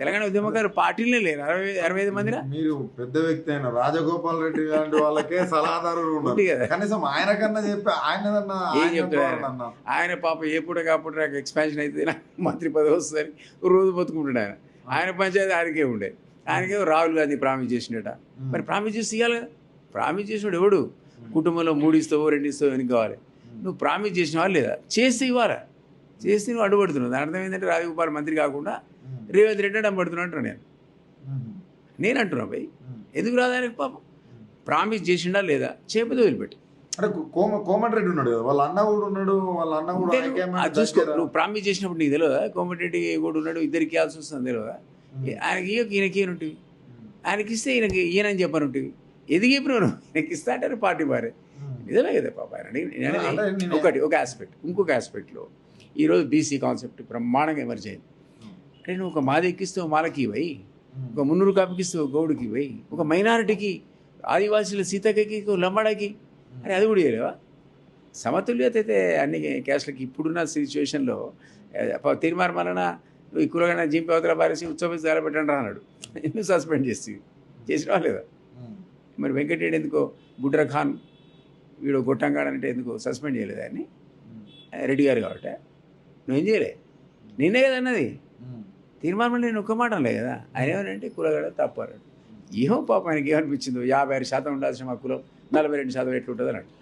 తెలంగాణ ఉద్యమకారు పార్టీలే లేరు. అరవై అరవై ఐదు మందిరా మీరు పెద్ద వ్యక్తి అయిన రాజగోపాల్ రెడ్డి లాంటి వాళ్ళకే సలహాదారులు. కనీసం ఆయన కన్నా చెప్పి ఆయన ఏం ఆయన? పాప ఎప్పుడు కాప్పుడు నాకు ఎక్స్పాన్షన్ అయితే నాకు మంత్రి పదవి వస్తుంది రోజు బతుకుంటాడు ఆయన. ఆయన పంచాయతీ ఆయనకే ఉండే. ఆయనకే రాహుల్ గాంధీ ప్రామిస్ చేసినట మరి ప్రామిస్ చేసి ఇవ్వాలి కదా. ప్రామిస్ చేసినాడు ఎవడు? కుటుంబంలో మూడు ఇస్తావో రెండు ఇస్తావో ఎన్ని కావాలి. నువ్వు ప్రామిస్ చేసినావా లేదా? చేస్తే ఇవ్వాలా? చేస్తే నువ్వు అడ్డుపడుతున్నావు. దాని అర్థం ఏంటంటే రాజగోపాల్ మంత్రి కాకుండా రేవంత్ రెడ్డి అడ్డం అంటున్నా నేను నేను అంటున్నా భయ్. ఎందుకు రాదు ఆయనకు పాపం? ప్రామిస్ చేసిండా లేదా? చేయకపోతే వదిలిపెట్టి. అంటే కోమ కోమటిరెడ్డి ఉన్నాడు కదా వాళ్ళ అన్న కూడా ఉన్నాడు వాళ్ళ అన్న కూడా నువ్వు- చూసుకో ప్రామిస్ చేసినప్పుడు నీకు తెలియదా కోమటిరెడ్డి కూడా ఉన్నాడు ఇద్దరికి ఇవ్వాల్సి వస్తుంది తెలియదా ఆయనకి ఇయ్యకు ఈయనకి ఈయనుంటివి ఆయనకి ఇస్తే ఈయనకి ఈయనని చెప్పనుంటివి ఎదిగి చెప్పినావు నువ్వు? ఈయనకి ఇస్తా అంటారు పార్టీ మారే నిజమే కదా పాప ఆయన. ఒకటి ఒక ఆస్పెక్ట్ ఇంకొక ఆస్పెక్ట్లో ఈరోజు బీసీ కాన్సెప్ట్ బ్రహ్మాండంగా ఎమర్జ్ అయింది. అంటే నువ్వు ఒక మాది ఎక్కిస్తావు మాలకి ఇవ్వయి ఒక మున్నూరు కాపుకి ఇస్తావు గౌడుకి ఇవ్వయి ఒక మైనారిటీకి ఆదివాసీల సీతకి లంబాడకి. అని అది కూడా చేయలేవా సమతుల్యత అయితే అన్ని క్యాస్ట్లకి ఇప్పుడున్న సిచ్యువేషన్లో తీర్మానం వలన నువ్వు కులగన జింపి అవతల పారేసి ఉత్సవం పెట్టండి రా అన్నాడు. ఎందుకు సస్పెండ్ చేసి చేసినా లేదా? మరి వెంకటరెడ్డి ఎందుకో బుడ్ర ఖాన్ వీడు గొట్టంగాడు అంటే ఎందుకు సస్పెండ్ చేయలేదు ఆయన్ని? రెడ్డి గారు కాబట్టి. నువ్వేం చేయలే? నిన్నే కదా అన్నది. తీర్మానం నేను ఒక్క మాట లేదు కదా. ఆయన ఏమనంటే కులగడ తప్పారు ఏమో పాప ఆయనకి ఏమనిపించిందో యాభై ఆరు శాతం ఉండాల్సిన మా కులం నలభై రెండు శాతం ఎట్లుంటుంది అన్నట్టు